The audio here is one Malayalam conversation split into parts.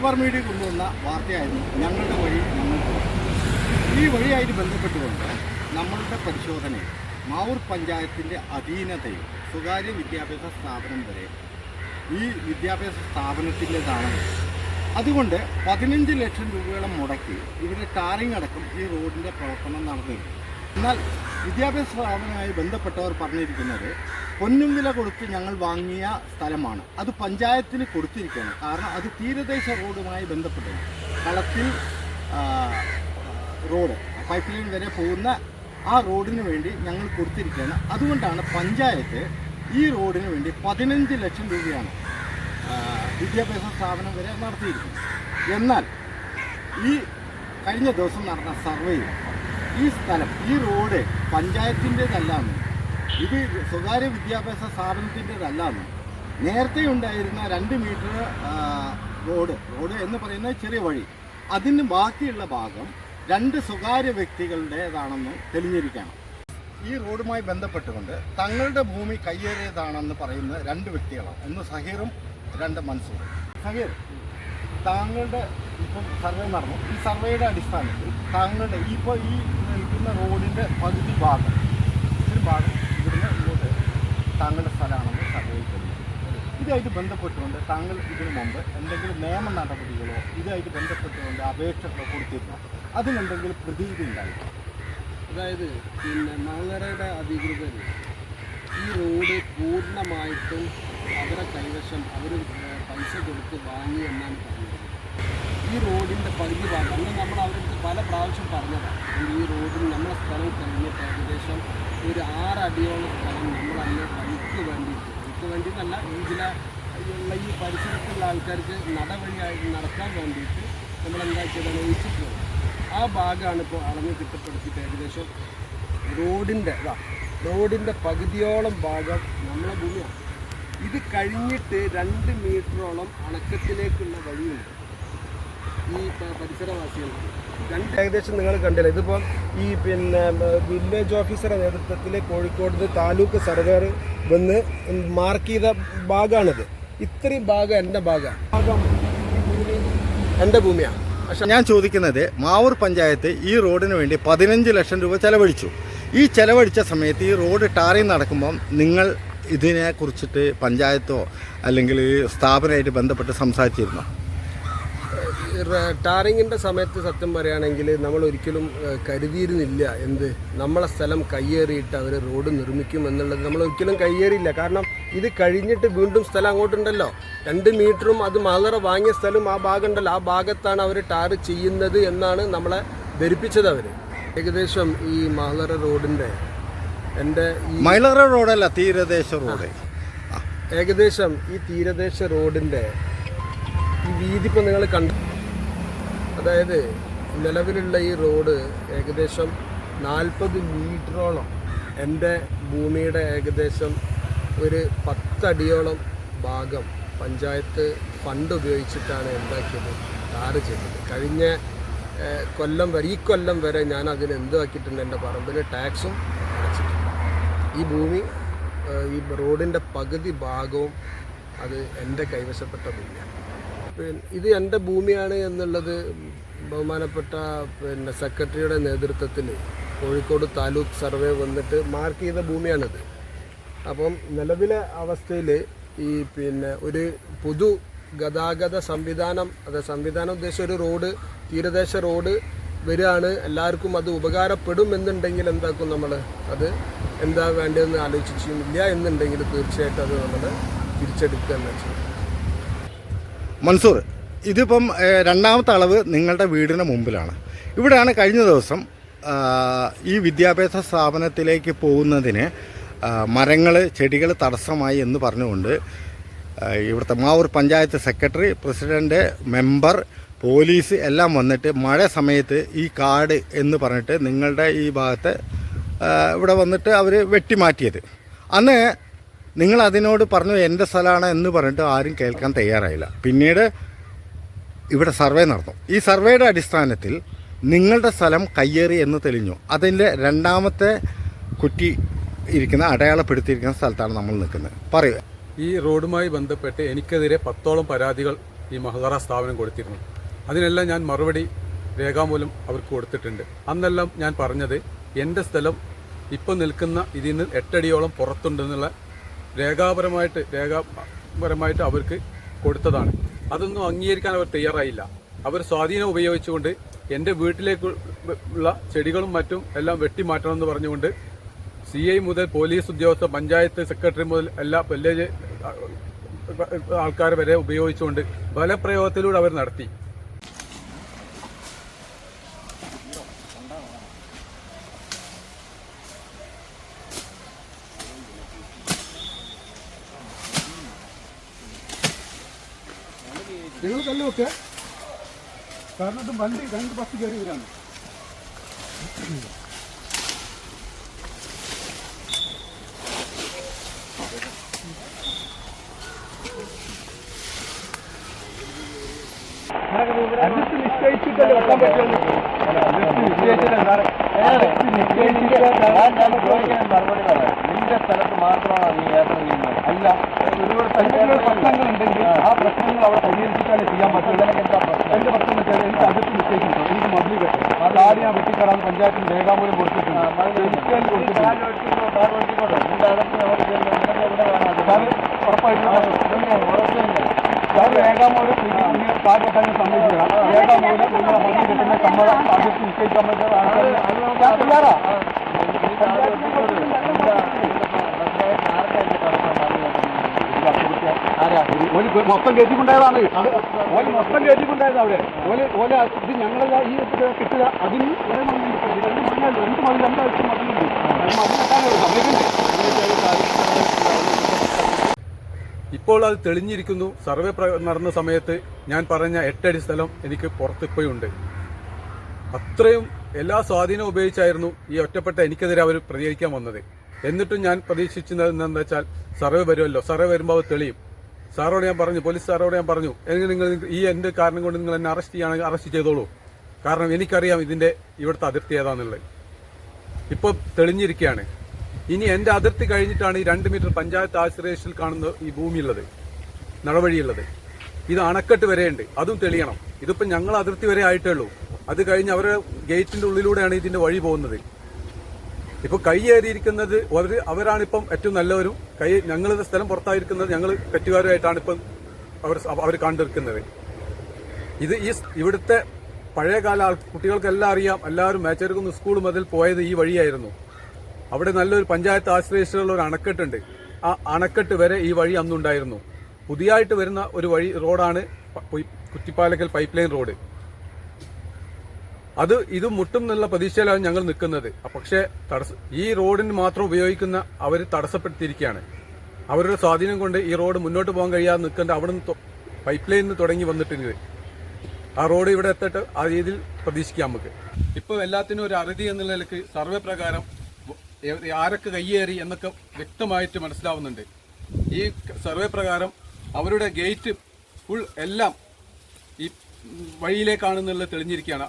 മലബാർ മീഡിയ കൊണ്ടുവന്ന വാർത്തയായിരുന്നു ഞങ്ങളുടെ വഴി ഞങ്ങൾക്ക് ഈ വഴിയായിട്ട് ബന്ധപ്പെട്ടുകൊണ്ട് നമ്മളുടെ പരിശോധനയിൽ മാവൂർ പഞ്ചായത്തിന്റെ അധീനതയിൽ സ്വകാര്യ വിദ്യാഭ്യാസ സ്ഥാപനം വരെ ഈ വിദ്യാഭ്യാസ സ്ഥാപനത്തിന്റെതാണ്. അതുകൊണ്ട് പതിനഞ്ച് ലക്ഷം രൂപയോളം മുടക്കി ഇവിടെ ടാറിംഗ് അടക്കം ഈ റോഡിന്റെ പ്രവർത്തനം നടന്നിരുന്നു. എന്നാൽ വിദ്യാഭ്യാസ സ്ഥാപനവുമായി ബന്ധപ്പെട്ടവർ പറഞ്ഞിരിക്കുന്നത് പൊന്നും വില കൊടുത്ത് ഞങ്ങൾ വാങ്ങിയ സ്ഥലമാണ്. അത് പഞ്ചായത്തിന് കൊടുത്തിരിക്കുകയാണ്. കാരണം അത് തീരദേശ റോഡുമായി ബന്ധപ്പെട്ടത് കളത്തിൽ റോഡ് പൈപ്പ് ലൈൻ വരെ പോകുന്ന ആ റോഡിന് വേണ്ടി ഞങ്ങൾ കൊടുത്തിരിക്കുകയാണ്. അതുകൊണ്ടാണ് പഞ്ചായത്ത് ഈ റോഡിന് വേണ്ടി പതിനഞ്ച് ലക്ഷം രൂപയാണ് വിദ്യാഭ്യാസ സ്ഥാപനം വരെ നടത്തിയിരിക്കുന്നത്. എന്നാൽ ഈ കഴിഞ്ഞ ദിവസം നടന്ന സർവേയിൽ ഈ സ്ഥലം ഈ റോഡ് പഞ്ചായത്തിന്റെതല്ലാന്നും ഇത് സ്വകാര്യ വിദ്യാഭ്യാസ സ്ഥാപനത്തിന്റെതല്ലാന്ന്. നേരത്തെ ഉണ്ടായിരുന്ന രണ്ട് മീറ്റർ റോഡ് റോഡ് എന്ന് പറയുന്ന ചെറിയ വഴി. അതിന് ബാക്കിയുള്ള ഭാഗം രണ്ട് സ്വകാര്യ വ്യക്തികളുടേതാണെന്ന് തെളിഞ്ഞിരിക്കണം. ഈ റോഡുമായി ബന്ധപ്പെട്ടുകൊണ്ട് തങ്ങളുടെ ഭൂമി കയ്യേറിയതാണെന്ന് പറയുന്ന രണ്ട് വ്യക്തികളാണ്. ഒന്ന് സഹീറും രണ്ട് മൻസൂറും. സഹീർ താങ്കളുടെ ഇപ്പം സർവേ നടന്നു. ഈ സർവേയുടെ അടിസ്ഥാനത്തിൽ താങ്കളുടെ ഇപ്പോൾ ഈ നിൽക്കുന്ന റോഡിന്റെ പകുതി ഭാഗം ഒരു ഭാഗം താങ്കളുടെ സ്ഥലമാണെന്ന് തെളിഞ്ഞു ഇതായിട്ട് ബന്ധപ്പെട്ടുകൊണ്ട് താങ്കൾ ഇതിനു മുമ്പ് എന്തെങ്കിലും നിയമ നടപടികളോ ഇതായിട്ട് ബന്ധപ്പെട്ടുകൊണ്ട് അപേക്ഷകളോ കൊടുത്തിരുന്നോ? അതിനെന്തെങ്കിലും പ്രതീതി ഉണ്ടായിരുന്നു. അതായത് പിന്നെ മാങ്ങരയുടെ അധികൃതർ ഈ റോഡ് പൂർണമായിട്ടും അവരെ കൈവശം അവർ പൈസ കൊടുത്ത് വാങ്ങി എന്നാണ് പറഞ്ഞത് ഈ റോഡിന്റെ പകുതി ഭാഗം അന്ന് നമ്മൾ അവരുടെ പല പ്രാവശ്യം പറഞ്ഞതാണ്. ഈ റോഡിന് നമ്മളെ സ്ഥലം കഴിഞ്ഞിട്ട് ഏകദേശം ഒരു ആറടിയോളം സ്ഥലം നമ്മളന്ന് വഴിക്ക് വേണ്ടിയിട്ട് വഴിക്ക് വേണ്ടി എന്നല്ല ഈ ചില ഉള്ള ഈ പരിസരത്തുള്ള ആൾക്കാർക്ക് നടവഴിയായി നടക്കാൻ വേണ്ടിയിട്ട് നമ്മളെന്താ ചെയ്താൽ ഒഴിച്ചിട്ടുള്ളത് ആ ഭാഗമാണ് ഇപ്പോൾ അളന്ന് തിട്ടപ്പെടുത്തിയിട്ട് ഏകദേശം റോഡിന്റെ ഇതാ റോഡിന്റെ പകുതിയോളം ഭാഗം നമ്മളെ ഭൂമിയാണ്. ഇത് കഴിഞ്ഞിട്ട് രണ്ട് മീറ്ററോളം അണക്കത്തിലേക്കുള്ള വഴിയുണ്ട്. ഈ പരിസരവാസികൾക്ക്. രണ്ട് ഏകദേശം നിങ്ങൾ കണ്ടില്ല? ഇതിപ്പോൾ ഈ പിന്നെ വില്ലേജ് ഓഫീസറെ നേതൃത്വത്തിൽ കോഴിക്കോട് താലൂക്ക് സർവേർ വന്ന് മാർക്ക് ചെയ്ത ഭാഗമാണിത്. ഇത്രയും ഭാഗം എന്റെ ഭാഗമാണ് ഭാഗം എന്റെ ഭൂമിയാണ് പക്ഷെ ഞാൻ ചോദിക്കുന്നത് മാവൂർ പഞ്ചായത്ത് ഈ റോഡിന് വേണ്ടി പതിനഞ്ച് ലക്ഷം രൂപ ചെലവഴിച്ചു. ഈ ചെലവഴിച്ച സമയത്ത് ഈ റോഡ് ടാറിങ് നടക്കുമ്പം നിങ്ങൾ ഇതിനെ കുറിച്ചിട്ട് പഞ്ചായത്തോ അല്ലെങ്കിൽ സ്ഥാപനമായിട്ട് ബന്ധപ്പെട്ട് സംസാരിച്ചിരുന്നോ? ടാറിങ്ങിന്റെ സമയത്ത് സത്യം പറയുകയാണെങ്കിൽ നമ്മൾ ഒരിക്കലും കരുതിയിരുന്നില്ല എന്ത് നമ്മളെ സ്ഥലം കയ്യേറിയിട്ട് അവർ റോഡ് നിർമ്മിക്കും എന്നുള്ളത്. നമ്മൾ ഒരിക്കലും കയ്യേറിയില്ല. കാരണം ഇത് കഴിഞ്ഞിട്ട് വീണ്ടും സ്ഥലം അങ്ങോട്ടുണ്ടല്ലോ. രണ്ട് മീറ്ററും അത് മലറ വാങ്ങിയ സ്ഥലം ആ ഭാഗം ഉണ്ടല്ലോ ആ ഭാഗത്താണ് അവർ ടാർ ചെയ്യുന്നത് എന്നാണ് നമ്മളെ ധരിപ്പിച്ചത് അവർ ഏകദേശം ഈ മഹലറ റോഡിന്റെ എന്റെ മൈലറ റോഡല്ല തീരദേശ റോഡ്. ഏകദേശം ഈ തീരദേശ റോഡിന്റെ ഈ വീതി ഇപ്പം നിങ്ങൾ കണ്ടു. അതായത് നിലവിലുള്ള ഈ റോഡ് ഏകദേശം നാൽപ്പത് മീറ്ററോളം എന്റെ ഭൂമിയുടെ ഏകദേശം ഒരു പത്തടിയോളം ഭാഗം പഞ്ചായത്ത് ഫണ്ട് ഉപയോഗിച്ചിട്ടാണ് ഉണ്ടാക്കിയത് ടാറ് ചെയ്തത്. കഴിഞ്ഞ കൊല്ലം വരെ ഈ കൊല്ലം വരെ ഞാൻ അതിന് എന്താക്കിയിട്ടുണ്ട് എന്റെ പറമ്പിൽ? ടാക്സും അടച്ചിട്ടുണ്ട്. ഈ ഭൂമി ഈ റോഡിന്റെ പകുതി ഭാഗവും അത് എന്റെ കൈവശപ്പെട്ട ഭൂമിയാണ്. ഇത് എന്റെ ഭൂമിയാണ് എന്നുള്ളത് ബഹുമാനപ്പെട്ട പിന്നെ സെക്രട്ടറിയുടെ നേതൃത്വത്തിൽ കോഴിക്കോട് താലൂക്ക് സർവേ വന്നിട്ട് മാർക്ക് ചെയ്ത ഭൂമിയാണിത്. അപ്പം നിലവിലെ അവസ്ഥയിൽ ഈ പിന്നെ ഒരു പൊതു ഗതാഗത സംവിധാനം അത് സംവിധാനം ഉദ്ദേശിച്ച ഒരു റോഡ് തീരദേശ റോഡ് വരികയാണ്. എല്ലാവർക്കും അത് ഉപകാരപ്പെടും എന്നുണ്ടെങ്കിൽ എന്താക്കും നമ്മൾ? അത് എന്താ വേണ്ടതെന്ന് ആലോചിച്ചില്ല എന്നുണ്ടെങ്കിൽ തീർച്ചയായിട്ടും അത് നമ്മൾ തിരിച്ചെടുക്കുക എന്ന് വെച്ചാൽ മൻസൂർ ഇതിപ്പം രണ്ടാമത്തെ അളവ് നിങ്ങളുടെ വീടിന് മുമ്പിലാണ്. ഇവിടെയാണ് കഴിഞ്ഞ ദിവസം ഈ വിദ്യാഭ്യാസ സ്ഥാപനത്തിലേക്ക് പോകുന്നതിന് മരങ്ങൾ ചെടികൾ തടസ്സമായി എന്ന് പറഞ്ഞുകൊണ്ട് ഇവിടുത്തെ Mavoor panchayat secretary president member police എല്ലാം വന്നിട്ട് മഴ സമയത്ത് ഈ കാട് എന്ന് പറഞ്ഞിട്ട് നിങ്ങളുടെ ഈ ഭാഗത്ത് ഇവിടെ വന്നിട്ട് അവർ വെട്ടിമാറ്റിയത്. അന്ന് നിങ്ങൾ അതിനോട് പറഞ്ഞു എന്റെ സ്ഥലമാണ് എന്ന് പറഞ്ഞിട്ട് ആരും കേൾക്കാൻ തയ്യാറായില്ല. പിന്നീട് ഇവിടെ സർവേ നടന്നു. ഈ സർവേയുടെ അടിസ്ഥാനത്തിൽ നിങ്ങളുടെ സ്ഥലം കയ്യേറി എന്ന് തെളിഞ്ഞു. അതിന്റെ രണ്ടാമത്തെ കുറ്റി ഇരിക്കുന്ന അടയാളപ്പെടുത്തിയിരിക്കുന്ന സ്ഥലത്താണ് നമ്മൾ നിൽക്കുന്നത്. പറയൂ. ഈ റോഡുമായി ബന്ധപ്പെട്ട് എനിക്കെതിരെ പത്തോളം പരാതികൾ ഈ മഹകാറ സ്ഥാപനം കൊടുത്തിരുന്നു. അതിനെല്ലാം ഞാൻ മറുപടി രേഖാമൂലം അവർക്ക് കൊടുത്തിട്ടുണ്ട്. അന്നെല്ലാം ഞാൻ പറഞ്ഞത് എന്റെ സ്ഥലം ഇപ്പം നിൽക്കുന്ന ഇതിൽ നിന്ന് എട്ടടിയോളം പുറത്തുണ്ടെന്നുള്ള രേഖാപരമായിട്ട് രേഖാപരമായിട്ട് അവർക്ക് കൊടുത്തതാണ്. അതൊന്നും അംഗീകരിക്കാൻ അവർ തയ്യാറായില്ല. അവർ സ്വാധീനം ഉപയോഗിച്ചുകൊണ്ട് എന്റെ വീട്ടിലേക്ക് ഉള്ള ചെടികളും മറ്റും എല്ലാം വെട്ടിമാറ്റണമെന്ന് പറഞ്ഞുകൊണ്ട് സി ഐ മുതൽ പോലീസ് ഉദ്യോഗസ്ഥ പഞ്ചായത്ത് സെക്രട്ടറി മുതൽ എല്ലാ വില്ലേജ് ആൾക്കാർ വരെ ഉപയോഗിച്ചുകൊണ്ട് ബലപ്രയോഗത്തിലൂടെ അവർ നടത്തി. നിങ്ങൾ കല്ല് വെക്കുക കാരണം ഇത് വണ്ടി രണ്ട് ബസ് കയറി വരാണ് അതിർത്തി നിശ്ചയിച്ചിട്ടല്ലേ വെക്കാൻ പറ്റുള്ളൂ അതിർത്തി നിശ്ചയിച്ചിട്ട് സാറേ അതിർത്തി നിശ്ചയിച്ചിട്ട് നിന്റെ സ്ഥലത്ത് മാത്രമാണ് നീ യാത്ര ചെയ്യുന്നത് അല്ല ഒരുപാട് തനിക്കുള്ള പ്രശ്നങ്ങളുണ്ടെങ്കിൽ ആ പ്രശ്നങ്ങൾ അവിടെ പരിഹരിച്ചിട്ടാണ് ചെയ്യാൻ പറ്റുള്ളൂ എന്റെ പ്രശ്നം വെച്ചാൽ എനിക്ക് അതിർത്തി നിശ്ചയിക്കുന്നു എനിക്ക് മതിൽ കെട്ടും. ആ താടി ഞാൻ വെട്ടിക്കറാന്ന് പഞ്ചായത്തിന് രേഖാമൂലം കൊടുത്തിട്ടുണ്ട്. ഉറപ്പായിട്ടും സാർ രേഖാമൂലം നിങ്ങൾ കാർഡ് കെട്ടാൻ സമ്മതിക്കുക രേഖാമൂലം നിങ്ങൾ മതിൽ കെട്ടുന്ന സമ്മതം അതിർത്തി നിശ്ചയിക്കാൻ പറ്റുന്ന മൊത്തം കയറ്റിക്കൊണ്ടായതാണ് ഓൽ മൊത്തം കയറ്റിക്കൊണ്ടായത് അവിടെ. ഓൽ ഓല ഇത് ഞങ്ങളെ ഈ കിട്ടുക. അതിന് രണ്ട് മതി. രണ്ടാഴ്ച മതിലുണ്ട് ഇപ്പോൾ അത് തെളിഞ്ഞിരിക്കുന്നു. സർവേ നടന്ന സമയത്ത് ഞാൻ പറഞ്ഞ എട്ടടി സ്ഥലം എനിക്ക് പുറത്തിപ്പോയുണ്ട് അത്രയും എല്ലാ സ്വാധീനവും ഉപയോഗിച്ചായിരുന്നു ഈ ഒറ്റപ്പെട്ട എനിക്കെതിരെ അവർ പ്രതികരിക്കാൻ വന്നത്. എന്നിട്ടും ഞാൻ പ്രതീക്ഷിച്ചത് എന്താ വെച്ചാൽ സർവേ വരുമല്ലോ. സർവേ വരുമ്പോൾ അത് തെളിയും. സാറോട് ഞാൻ പറഞ്ഞു പോലീസ് സാറോട് ഞാൻ പറഞ്ഞു എങ്കിൽ നിങ്ങൾ ഈ എന്റെ കാരണം കൊണ്ട് നിങ്ങൾ എന്നെ അറസ്റ്റ് ചെയ്യുകയാണെങ്കിൽ അറസ്റ്റ് ചെയ്തോളൂ. കാരണം എനിക്കറിയാം ഇതിന്റെ ഇവിടുത്തെ അതിർത്തി ഏതാണെന്നുള്ളത് ഇപ്പോൾ തെളിഞ്ഞിരിക്കുകയാണ്. ഇനി എന്റെ അതിർത്തി കഴിഞ്ഞിട്ടാണ് ഈ രണ്ട് മീറ്റർ പഞ്ചായത്ത് ആശ്രയത്തിൽ കാണുന്ന ഈ ഭൂമിയുള്ളത് നടവഴിയുള്ളത്. ഇത് അണക്കെട്ട് വരെയുണ്ട് അതും തെളിയണം. ഇതിപ്പോ ഞങ്ങൾ അതിർത്തി വരെ ആയിട്ടേ ഉള്ളൂ. അത് കഴിഞ്ഞ് അവരുടെ ഗേറ്റിന്റെ ഉള്ളിലൂടെയാണ് ഇതിന്റെ വഴി പോകുന്നത്. ഇപ്പൊ കൈയേറിയിരിക്കുന്നത് അവർ അവരാണിപ്പം ഏറ്റവും നല്ലവരും. കൈ ഞങ്ങളുടെ സ്ഥലം പുറത്തായിരിക്കുന്നത് ഞങ്ങൾ തെറ്റുകാരുമായിട്ടാണ് ഇപ്പം അവർ അവർ കണ്ടിരിക്കുന്നത്. ഇത് ഈ ഇവിടുത്തെ പഴയകാല കുട്ടികൾക്കെല്ലാം അറിയാം. എല്ലാവരും മേച്ചേർക്കുന്ന സ്കൂൾ മുതൽ പോയത് ഈ വഴിയായിരുന്നു. അവിടെ നല്ലൊരു പഞ്ചായത്ത് ആശ്രയിച്ചുള്ള ഒരു അണക്കെട്ടുണ്ട്. ആ അണക്കെട്ട് വരെ ഈ വഴി അന്നുണ്ടായിരുന്നു. പുതിയായിട്ട് വരുന്ന ഒരു വഴി റോഡാണ് കുറ്റിപ്പാലക്കൽ പൈപ്പ് ലൈൻ റോഡ്. അത് ഇത് മുട്ടും എന്നുള്ള പ്രതീക്ഷയിലാണ് ഞങ്ങൾ നിൽക്കുന്നത്. പക്ഷേ ഈ റോഡിന് മാത്രം ഉപയോഗിക്കുന്ന അവർ തടസ്സപ്പെടുത്തിയിരിക്കുകയാണ്. അവരുടെ സ്വാധീനം കൊണ്ട് ഈ റോഡ് മുന്നോട്ട് പോകാൻ കഴിയാതെ നിൽക്കേണ്ട അവിടെ നിന്ന് പൈപ്പ് ലൈനിൽ നിന്ന് തുടങ്ങി വന്നിട്ടുണ്ട് ആ റോഡ് ഇവിടെ എത്തിട്ട് ആ രീതിയിൽ പ്രതീക്ഷിക്കാം നമുക്ക്. ഇപ്പോൾ എല്ലാത്തിനും ഒരു അറുതി എന്നുള്ള നിലയ്ക്ക് സർവേ പ്രകാരം ആരൊക്കെ കയ്യേറി എന്നൊക്കെ വ്യക്തമായിട്ട് മനസ്സിലാവുന്നുണ്ട്. ഈ സർവേ പ്രകാരം അവരുടെ ഗേറ്റ് ഫുൾ എല്ലാം ഈ വഴിയിലേക്കാണെന്നുള്ളത് തെളിഞ്ഞിരിക്കുകയാണ്.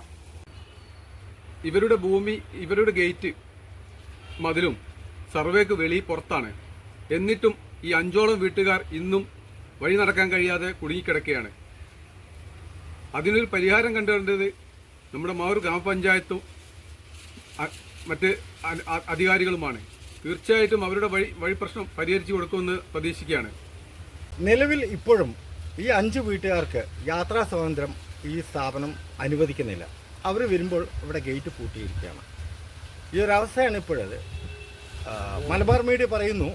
ഇവരുടെ ഭൂമി ഇവരുടെ ഗേറ്റ് മതിലും സർവേക്ക് വെളി പുറത്താണ്. എന്നിട്ടും ഈ അഞ്ചോളം വീട്ടുകാർ ഇന്നും വഴി നടക്കാൻ കഴിയാതെ കുടുങ്ങിക്കിടക്കുകയാണ്. അതിനൊരു പരിഹാരം കണ്ടുകൊണ്ടത് നമ്മുടെ മാവൂർ ഗ്രാമപഞ്ചായത്തും മറ്റ് അധികാരികളുമാണ്. തീർച്ചയായിട്ടും അവരുടെ വഴി വഴി പ്രശ്നം പരിഹരിച്ചു കൊടുക്കുമെന്ന് പ്രതീക്ഷിക്കുകയാണ്. നിലവിൽ ഇപ്പോഴും ഈ അഞ്ച് വീട്ടുകാർക്ക് യാത്രാ സ്വാതന്ത്ര്യം ഈ സ്ഥാപനം അനുവദിക്കുന്നില്ല. അവർ വരുമ്പോൾ ഇവിടെ ഗേറ്റ് പൂട്ടിയിരിക്കുകയാണ്. ഈ ഒരു അവസ്ഥയാണ് ഇപ്പോഴത്. മലബാർ മീഡിയ പറയുന്നു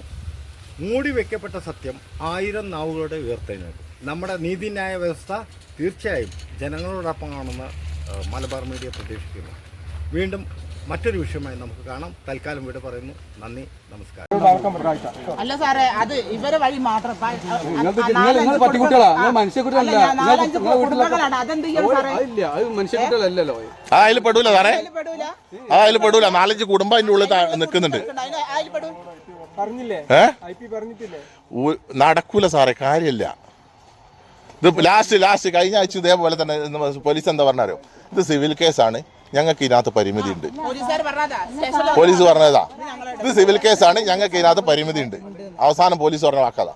മൂടി വെക്കപ്പെട്ട സത്യം ആയിരം നാവുകളുടെ ഉയർത്തെഴുന്നേൽക്കും നമ്മുടെ നീതിന്യായ വ്യവസ്ഥ തീർച്ചയായും ജനങ്ങളോടൊപ്പമാണെന്ന് മലബാർ മീഡിയ പ്രതീക്ഷിക്കുന്നു. വീണ്ടും മറ്റൊരു വിഷയമായി നമുക്ക് കാണാം. തൽക്കാലം വീട് പറയുന്നു. നന്ദി നമസ്കാരം. അല്ല സാറേ അത് ഇവരെ വഴി മാത്രം. ആ, അതിൽ പെടൂല സാറേ. അതിൽ പെടൂല? ആ അതിൽ പെടൂല. നാലഞ്ച് കുടുംബം അതിന്റെ ഉള്ളിൽ നിൽക്കുന്നുണ്ട്. അതിന് അതിൽ പെടൂ പറഞ്ഞില്ലേ? ഏ? നടക്കൂല സാറേ കാര്യമില്ല. ഇത് ലാസ്റ്റ് ലാസ്റ്റ് കഴിഞ്ഞ ആഴ്ച ഇതേപോലെ തന്നെ പോലീസ് എന്താ പറഞ്ഞാലോ ഇത് സിവിൽ കേസാണ് ഞങ്ങൾക്ക് ഇതിനകത്ത് പരിമിതി ഉണ്ട് പോലീസ് പറഞ്ഞതാ. ഇത് സിവിൽ കേസാണ് ഞങ്ങൾക്ക് ഇതിനകത്ത് പരിമിതി ഉണ്ട് അവസാനം പോലീസ് പറഞ്ഞ വാക്കതാ